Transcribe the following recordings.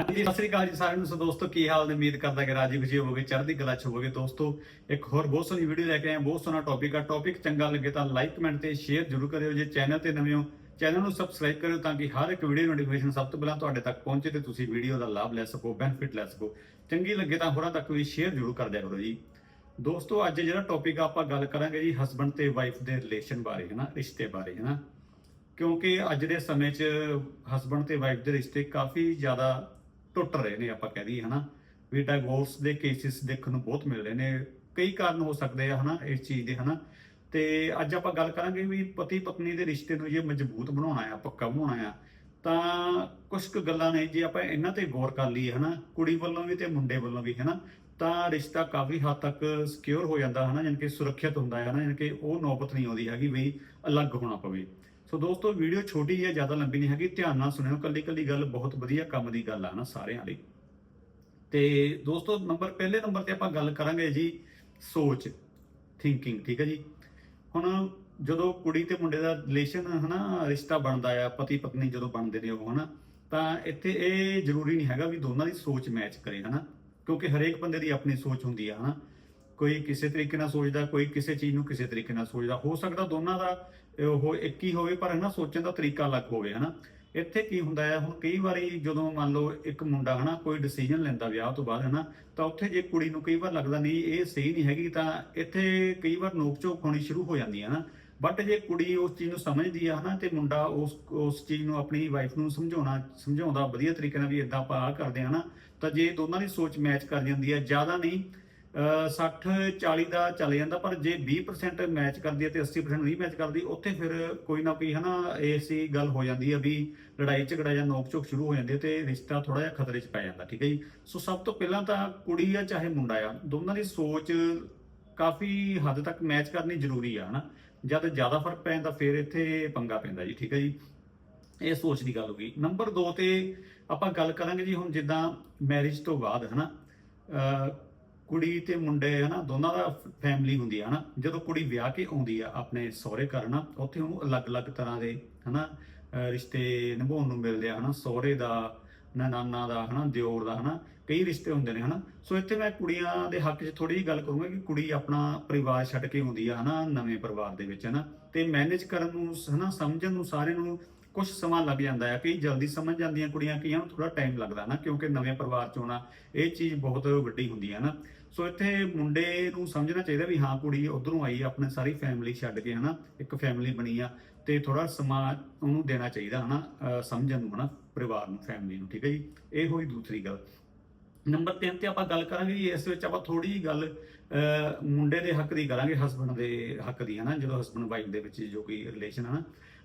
ਹਾਂਜੀ, ਸਤਿ ਸ੍ਰੀ ਅਕਾਲ ਜੀ ਸਾਰਿਆਂ ਨੂੰ। ਸੋ ਦੋਸਤੋ, ਕੀ ਹਾਲ ਨੇ? ਉਮੀਦ ਕਰਦਾ ਕਿ ਰਾਜੀ ਖੁਸ਼ੀ ਹੋਵੋਗੇ, ਚੜ੍ਹਦੀ ਕਲਾ ਚ ਹੋਵੋਗੇ। ਦੋਸਤੋ, ਇੱਕ ਹੋਰ ਬਹੁਤ ਸੋਹਣੀ ਵੀਡੀਓ ਲੈ ਕੇ ਆਏ ਬਹੁਤ ਸੋਹਣਾ ਟੌਪਿਕ ਆ। ਟੌਪਿਕ ਚੰਗਾ ਲੱਗੇ ਤਾਂ ਲਾਈਕ ਕਮੈਂਟ ਤੇ ਸ਼ੇਅਰ ਜ਼ਰੂਰ ਕਰਿਓ। ਜੇ ਚੈਨਲ ਤੇ ਨਵੇਂ ਹੋ ਚੈਨਲ ਨੂੰ ਸਬਸਕ੍ਰਾਈਬ ਕਰਿਓ ਤਾਂ ਕਿ ਹਰ ਇੱਕ ਵੀਡੀਓ ਨੋਟੀਫਿਕੇਸ਼ਨ ਸਭ ਤੋਂ ਪਹਿਲਾਂ ਤੁਹਾਡੇ ਤੱਕ ਪਹੁੰਚੇ ਤੇ ਤੁਸੀਂ ਵੀਡੀਓ ਦਾ ਲਾਭ ਲੈ ਸਕੋ ਬੈਨੀਫਿਟ ਲੈ ਸਕੋ। ਚੰਗੀ ਲੱਗੇ ਤਾਂ ਹੋਰਾਂ ਤੱਕ ਵੀ ਸ਼ੇਅਰ ਜ਼ਰੂਰ ਕਰ ਦਿਆ ਕਰੋ ਜੀ। ਦੋਸਤੋ, ਅੱਜ ਜਿਹੜਾ ਟੌਪਿਕ ਆਪਾਂ ਗੱਲ ਕਰਾਂਗੇ ਜੀ ਹਸਬੰਡ ਤੇ ਵਾਈਫ ਦੇ ਰਿਲੇਸ਼ਨ ਬਾਰੇ ਹੈ ਨਾ ਰਿਸ਼ਤੇ ਬਾਰੇ ਹੈ ਨਾ ਕਿਉਂਕਿ ਅੱਜ ਦੇ ਸਮੇਂ 'ਚ ਹਸਬੰਡ ਤੇ ਵਾਈਫ ਦੇ ਰਿਸ਼ਤੇ ਕਾਫੀ ਜ਼ਿਆਦਾ ਟੁੱਟ ਰਹੇ ਨੇ ਆਪਾਂ ਕਹਿ ਦਈਏ, ਹਨਾ? ਵੀ ਡਾਈਵੋਰਸ ਦੇ ਕੇਸਿਸ ਦੇਖਣ ਨੂੰ ਬਹੁਤ ਮਿਲ ਰਹੇ ਨੇ। ਕਈ ਕਾਰਨ ਹੋ ਸਕਦੇ ਆ, ਹਨਾ, ਇਸ ਚੀਜ਼ ਦੇ, ਹਨਾ? ਤੇ ਅੱਜ ਆਪਾਂ ਗੱਲ ਕਰਾਂਗੇ ਵੀ ਪਤੀ ਪਤਨੀ ਦੇ ਰਿਸ਼ਤੇ ਨੂੰ ਜੇ ਮਜ਼ਬੂਤ ਬਣਾਉਣਾ ਆ, ਪੱਕਾ ਬਣਾਉਣਾ ਆ, ਤਾਂ ਕੁਝ ਕੁ ਗੱਲਾਂ ਨੇ ਜੇ ਆਪਾਂ ਇਹਨਾਂ ਤੇ ਗੌਰ ਕਰ ਲਈਏ, ਹਨਾ? ਕੁੜੀ ਵੱਲੋਂ ਵੀ ਤੇ ਮੁੰਡੇ ਵੱਲੋਂ ਵੀ, ਹਨਾ? ਤਾਂ ਰਿਸ਼ਤਾ ਕਾਫੀ ਹੱਦ ਤੱਕ ਸਿਕਿਉਰ ਹੋ ਜਾਂਦਾ, ਹਨਾ? ਯਾਨੀ ਕਿ ਸੁਰੱਖਿਅਤ ਹੁੰਦਾ ਹੈ ਹਨਾ? ਯਾਨੀ ਕਿ ਉਹ ਨੌਬਤ ਨਹੀਂ ਆਉਂਦੀ ਹੈਗੀ ਵੀ ਅਲੱਗ ਹੋਣਾ ਪਵੇ। ਸੋ ਦੋਸਤੋ ਵੀਡੀਓ ਛੋਟੀ ਹੈ, ਜ਼ਿਆਦਾ ਲੰਬੀ ਨਹੀਂ ਹੈਗੀ। ਧਿਆਨ ਨਾਲ ਸੁਣਿਓ ਕੱਲੀ ਕੱਲੀ ਗੱਲ ਬਹੁਤ ਵਧੀਆ ਕੰਮ ਦੀ ਗੱਲ ਆ ਨਾ ਸਾਰਿਆਂ ਲਈ। ਤੇ ਦੋਸਤੋ, ਨੰਬਰ, ਪਹਿਲੇ ਨੰਬਰ ਤੇ ਆਪਾਂ ਗੱਲ ਕਰਾਂਗੇ ਜੀ, ਸੋਚ ਥਿੰਕਿੰਗ ਠੀਕ ਹੈ ਜੀ? ਹੁਣ ਜਦੋਂ ਕੁੜੀ ਤੇ ਮੁੰਡੇ ਦਾ ਰਿਲੇਸ਼ਨ ਹਨਾ, ਰਿਸ਼ਤਾ ਬਣਦਾ ਆ ਪਤੀ ਪਤਨੀ ਜਦੋਂ ਬਣਦੇ ਨੇ ਉਹ, ਹਨਾ, ਤਾਂ ਇੱਥੇ ਇਹ ਜ਼ਰੂਰੀ ਨਹੀਂ ਹੈਗਾ ਵੀ ਦੋਨਾਂ ਦੀ ਸੋਚ ਮੈਚ ਕਰੇ, ਹਨਾ, ਕਿਉਂਕਿ ਹਰੇਕ ਬੰਦੇ ਦੀ ਆਪਣੀ ਸੋਚ ਹੁੰਦੀ ਆ, ਹਨਾ। ਕੋਈ ਕਿਸੇ ਤਰੀਕੇ ਨਾਲ ਸੋਚਦਾ, ਕੋਈ ਕਿਸੇ ਚੀਜ਼ ਨੂੰ ਕਿਸੇ ਤਰੀਕੇ ਨਾਲ ਸੋਚਦਾ। ਹੋ ਸਕਦਾ ਦੋਨਾਂ ਦਾ ਉਹ ਇੱਕ ਹੀ ਹੋਵੇ, ਪਰ ਹਨਾ, ਸੋਚਣ ਦਾ ਤਰੀਕਾ ਅਲੱਗ ਹੋਵੇ, ਹਨਾ। ਇੱਥੇ ਕੀ ਹੁੰਦਾ ਹੈ ਹੁਣ ਕਈ ਵਾਰੀ ਜਦੋਂ ਮੰਨ ਲਓ ਇੱਕ ਮੁੰਡਾ ਹਨਾ, ਕੋਈ ਡਿਸੀਜਨ ਲੈਂਦਾ ਵਿਆਹ ਤੋਂ ਬਾਅਦ, ਹਨਾ, ਤਾਂ ਉੱਥੇ ਜੇ ਕੁੜੀ ਨੂੰ ਕਈ ਵਾਰ ਲੱਗਦਾ, ਨਹੀਂ, ਇਹ ਸਹੀ ਨਹੀਂ ਹੈਗੀ ਤਾਂ ਇੱਥੇ ਕਈ ਵਾਰ ਨੋਕ ਝੋਕ ਹੋਣੀ ਸ਼ੁਰੂ ਹੋ ਜਾਂਦੀ ਹੈ ਨਾ ਬਟ ਜੇ ਕੁੜੀ ਉਸ ਚੀਜ਼ ਨੂੰ ਸਮਝਦੀ ਆ, ਹਨਾ, ਤੇ ਮੁੰਡਾ ਉਸ ਉਸ ਚੀਜ਼ ਨੂੰ ਆਪਣੀ ਵਾਈਫ ਨੂੰ ਸਮਝਾਉਣਾ, ਸਮਝਾਉਂਦਾ, ਵਧੀਆ ਤਰੀਕੇ ਨਾਲ ਵੀ ਇਦਾਂ ਆਪਾਂ ਆਹ ਕਰਦੇ ਆ ਨਾ ਤਾਂ ਜੇ ਦੋਨਾਂ ਦੀ ਸੋਚ ਮੈਚ ਕਰ ਜਾਂਦੀ ਹੈ ਜ਼ਿਆਦਾ ਨਹੀਂ 60 40 ਦਾ ਚੱਲ ਜਾਂਦਾ, ਪਰ ਜੇ 20% ਮੈਚ ਕਰਦੀ ਹੈ ਤੇ 80% ਨਹੀਂ ਮੈਚ ਕਰਦੀ, ਉੱਥੇ ਫਿਰ ਕੋਈ ਨਾ ਕੋਈ ਹਨਾ ਐਸੀ ਗੱਲ ਹੋ ਜਾਂਦੀ ਹੈ ਵੀ ਲੜਾਈ, ਝਗੜਾ ਜਾਂ ਨੋਕ ਝੋਕ ਸ਼ੁਰੂ ਹੋ ਜਾਂਦੀ ਹੈ ਤੇ ਰਿਸ਼ਤਾ ਥੋੜਾ ਜਿਹਾ ਖਤਰੇ 'ਚ ਪੈ ਜਾਂਦਾ, ਠੀਕ ਹੈ ਜੀ? ਸੋ ਸਭ ਤੋਂ ਪਹਿਲਾਂ ਤਾਂ ਕੁੜੀ ਆ ਚਾਹੇ ਮੁੰਡਾ ਆ, ਦੋਨਾਂ ਦੀ ਸੋਚ ਕਾਫੀ ਹੱਦ ਤੱਕ ਮੈਚ ਕਰਨੀ ਜ਼ਰੂਰੀ ਆ, ਹਨਾ? ਜਦ ਜ਼ਿਆਦਾ ਫ਼ਰਕ ਪੈ ਜਾਂਦਾ ਫਿਰ ਇੱਥੇ ਪੰਗਾ ਪੈਂਦਾ ਜੀ, ਠੀਕ ਹੈ ਜੀ? ਇਹ ਸੋਚ ਦੀ ਗੱਲ ਹੋ ਗਈ। ਨੰਬਰ 2 ਤੇ ਆਪਾਂ ਗੱਲ ਕਰਾਂਗੇ ਜੀ ਹੁਣ ਜਿੱਦਾਂ ਮੈਰਿਜ ਤੋਂ ਬਾਅਦ, ਹਨਾ? ਅਹ ਕੁੜੀ ਤੇ ਮੁੰਡੇ ਹਨਾ, ਦੋਨਾਂ ਦਾ ਫੈਮਿਲੀ ਹੁੰਦੀ ਆ ਹਨਾ। ਜਦੋਂ ਕੁੜੀ ਵਿਆਹ ਕੇ ਆਉਂਦੀ ਆ ਆਪਣੇ ਸਹੁਰੇ ਘਰ ਨਾ, ਉੱਥੇ ਉਹਨੂੰ ਅਲੱਗ-ਅਲੱਗ ਤਰ੍ਹਾਂ ਦੇ ਹਨਾ, ਅਹ ਰਿਸ਼ਤੇ ਨਿਭਾਉਣ ਨੂੰ ਮਿਲਦੇ ਆ ਹਨਾ। ਸਹੁਰੇ ਦਾ ਨਾਨਾ ਦਾ ਹਨਾ, ਦਿਓਰ ਦਾ ਹਨਾ, ਕਈ ਰਿਸ਼ਤੇ ਹੁੰਦੇ ਨੇ ਹਨਾ। ਸੋ ਇੱਥੇ ਮੈਂ ਕੁੜੀਆਂ ਦੇ ਹੱਕ 'ਚ ਥੋੜੀ ਜਿਹੀ ਗੱਲ ਕਰੂੰਗਾ ਕਿ ਕੁੜੀ ਆਪਣਾ ਪਰਿਵਾਰ ਛੱਡ ਕੇ ਆਉਂਦੀ ਆ ਹਨਾ, ਨਵੇਂ ਪਰਿਵਾਰ ਦੇ ਵਿੱਚ ਹਨਾ। ਤੇ ਮੈਨੇਜ ਕਰਨ ਨੂੰ ਹਨਾ, ਸਮਝਣ ਨੂੰ ਸਾਰਿਆਂ ਨੂੰ ਕੁਝ ਸਮਾਂ ਲੱਗ ਜਾਂਦਾ ਹੈ ਕਈ ਜਲਦੀ ਸਮਝ ਜਾਂਦੀਆਂ ਕੁੜੀਆਂ ਕਈਆਂ ਨੂੰ ਥੋੜਾ ਟਾਈਮ ਲੱਗਦਾ ਨਾ, ਕਿਉਂਕਿ ਨਵੇਂ ਪਰਿਵਾਰ ਚ ਆਉਣਾ, ਇਹ ਚੀਜ਼ ਬਹੁਤ ਵੱਡੀ ਹੁੰਦੀ ਹੈ ਨਾ। ਸੋ ਇੱਥੇ ਮੁੰਡੇ ਨੂੰ ਸਮਝਣਾ ਚਾਹੀਦਾ ਵੀ ਹਾਂ, ਕੁੜੀ ਉਧਰੋਂ ਆਈ ਆਪਣੇ ਸਾਰੀ ਫੈਮਿਲੀ ਛੱਡ ਕੇ, ਹਨਾ, ਇੱਕ ਫੈਮਿਲੀ ਬਣੀ ਆ, ਤੇ ਥੋੜਾ ਸਮਾਂ ਉਹਨੂੰ ਦੇਣਾ ਚਾਹੀਦਾ, ਹਨਾ, ਅਹ, ਸਮਝਣ ਨੂੰ, ਹਨਾ, ਪਰਿਵਾਰ ਨੂੰ ਫੈਮਿਲੀ ਨੂੰ, ਠੀਕ ਹੈ ਜੀ? ਇਹ ਹੋਈ ਦੂਸਰੀ ਗੱਲ। ਨੰਬਰ 3 ਤੇ ਆਪਾਂ ਗੱਲ ਕਰਾਂਗੇ ਜੀ, ਇਸ ਵਿੱਚ ਆਪਾਂ ਥੋੜੀ ਜਿਹੀ ਗੱਲ ਮੁੰਡੇ ਦੇ ਹੱਕ ਦੀ ਕਰਾਂਗੇ ਹਸਬੰਡ ਦੇ ਹੱਕ ਦੀ, ਹਨਾ? ਜਦੋਂ ਹਸਬੰਡ ਵਾਈਫ ਦੇ ਵਿੱਚ ਜੋ ਕੋਈ ਰਿਲੇਸ਼ਨ ਹਨਾ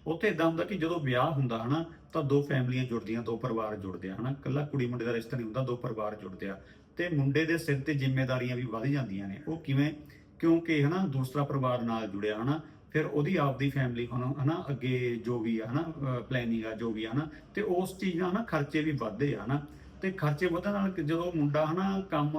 ਉੱਥੇ ਇਦਾਂ ਹੁੰਦਾ ਕਿ ਜਦੋਂ ਵਿਆਹ ਹੁੰਦਾ, ਹਨਾ, ਤਾਂ ਦੋ ਫੈਮਲੀਆਂ ਜੁੜਦੀਆਂ, ਦੋ ਪਰਿਵਾਰ ਜੁੜਦੇ ਆ, ਹਨਾ? ਕੱਲਾ ਕੁੜੀ ਮੁੰਡੇ ਦਾ ਰਿਸ਼ਤਾ ਨਹੀਂ ਹੁੰਦਾ, ਦੋ ਪਰਿਵਾਰ ਜੁੜਦੇ ਆ। ਤੇ ਮੁੰਡੇ ਦੇ ਸਿਰ ਤੇ ਜ਼ਿੰਮੇਵਾਰੀਆਂ ਵੀ ਵੱਧ ਜਾਂਦੀਆਂ ਨੇ। ਉਹ ਕਿਵੇਂ? ਕਿਉਂਕਿ, ਹਨਾ, ਦੂਸਰਾ ਪਰਿਵਾਰ ਨਾਲ ਜੁੜਿਆ, ਹਨਾ? ਫਿਰ ਉਹਦੀ ਆਪਦੀ ਫੈਮਿਲੀ ਹੁਣ ਹਨਾ, ਅੱਗੇ ਜੋ ਵੀ ਆ, ਹਨਾ ਪਲੈਨਿੰਗ ਆ, ਜੋ ਵੀ ਆ, ਹਨਾ? ਤੇ ਉਸ ਚੀਜ਼ ਨਾਲ, ਹਨਾ, ਖਰਚੇ ਵੀ ਵੱਧਦੇ ਆ, ਹਨਾ? ਤੇ ਖਰਚੇ ਵਧਣ ਨਾਲ ਜਦੋਂ ਮੁੰਡਾ ਹਨਾ ਕੰਮ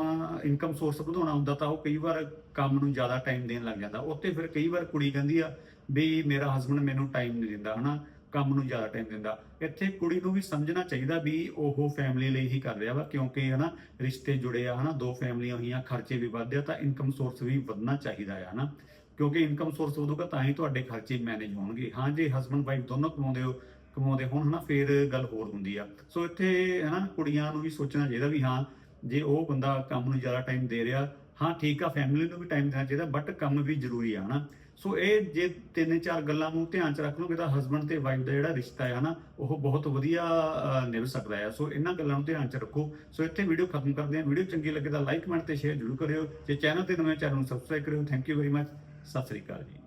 ਇਨਕਮ ਸੋਰਸ ਵਧਾਉਣਾ ਹੁੰਦਾ ਤਾਂ ਉਹ ਕਈ ਵਾਰ ਕੰਮ ਨੂੰ ਜ਼ਿਆਦਾ ਟਾਈਮ ਦੇਣ ਲੱਗ ਜਾਂਦਾ। ਉੱਥੇ ਫਿਰ ਕਈ ਵਾਰ ਕੁੜੀ ਕਹਿੰਦੀ ਆ ਵੀ ਮੇਰਾ ਹਸਬੰਡ ਮੈਨੂੰ ਟਾਈਮ ਨਹੀਂ ਦਿੰਦਾ ਹਨਾ, ਕੰਮ ਨੂੰ ਜ਼ਿਆਦਾ ਟਾਈਮ ਦਿੰਦਾ। ਇੱਥੇ ਕੁੜੀ ਨੂੰ ਵੀ ਸਮਝਣਾ ਚਾਹੀਦਾ ਵੀ ਉਹ ਫੈਮਿਲੀ ਲਈ ਹੀ ਕਰ ਰਿਹਾ ਵਾ, ਕਿਉਂਕਿ ਹਨਾ ਰਿਸ਼ਤੇ ਜੁੜੇ ਆ ਹਨਾ, ਦੋ ਫੈਮਲੀਆਂ ਹੋਈਆਂ, ਖਰਚੇ ਵੀ ਵਧਦੇ ਆ ਤਾਂ ਇਨਕਮ ਸੋਰਸ ਵੀ ਵਧਣਾ ਚਾਹੀਦਾ ਆ ਹਨਾ। ਕਿਉਂਕਿ ਇਨਕਮ ਸੋਰਸ ਵਧੂਗਾ ਤਾਂ ਹੀ ਤੁਹਾਡੇ ਖਰਚੇ ਮੈਨੇਜ ਹੋਣਗੇ। ਹਾਂ, ਜੇ ਹਸਬੰਡ ਵਾਈਫ ਦੋਨੋਂ ਕਮਾਉਂਦੇ ਹੋ ਕਮਾਉਂਦੇ ਹੋਣ, ਹਨਾ, ਫੇਰ ਗੱਲ ਹੋਰ ਹੁੰਦੀ ਆ। ਸੋ ਇੱਥੇ, ਹਨਾ, ਕੁੜੀਆਂ ਨੂੰ ਵੀ ਸੋਚਣਾ ਚਾਹੀਦਾ ਵੀ ਹਾਂ, ਜੇ ਉਹ ਬੰਦਾ ਕੰਮ ਨੂੰ ਜ਼ਿਆਦਾ ਟਾਈਮ ਦੇ ਰਿਹਾ, ਹਾਂ, ਠੀਕ ਆ ਫੈਮਿਲੀ ਨੂੰ ਵੀ ਟਾਈਮ ਦੇਣਾ ਚਾਹੀਦਾ ਬਟ ਕੰਮ ਵੀ ਜ਼ਰੂਰੀ ਆ, ਹਨਾ। ਸੋ ਇਹ ਜੇ ਤਿੰਨ ਚਾਰ ਗੱਲਾਂ ਨੂੰ ਧਿਆਨ ਚ ਰੱਖ ਲਓਗੇ ਤਾਂ ਹਸਬੰਡ ਤੇ ਵਾਈਫ ਦਾ ਜਿਹੜਾ ਰਿਸ਼ਤਾ ਹੈ ਹਨਾ, ਉਹ ਬਹੁਤ ਵਧੀਆ ਨਿਭ ਸਕਦਾ ਹੈ ਸੋ ਇਹਨਾਂ ਗੱਲਾਂ ਨੂੰ ਧਿਆਨ ਚ ਰੱਖੋ। ਸੋ ਇੱਥੇ ਵੀਡੀਓ ਖਤਮ ਕਰਦੇ ਹਾਂ। ਵੀਡੀਓ ਚੰਗੀ ਲੱਗੇ ਤਾਂ ਲਾਈਕ ਕਮੈਂਟ ਤੇ ਸ਼ੇਅਰ ਜ਼ਰੂਰ ਕਰਿਓ। ਜੇ ਚੈਨਲ ਤੇ ਨਵੇਂ ਚੈਨਲ ਨੂੰ ਸਬਸਕ੍ਰਾਈਬ ਕਰਿਓ। Thank you very much Sat Sri ਅਕਾਲ ਜੀ।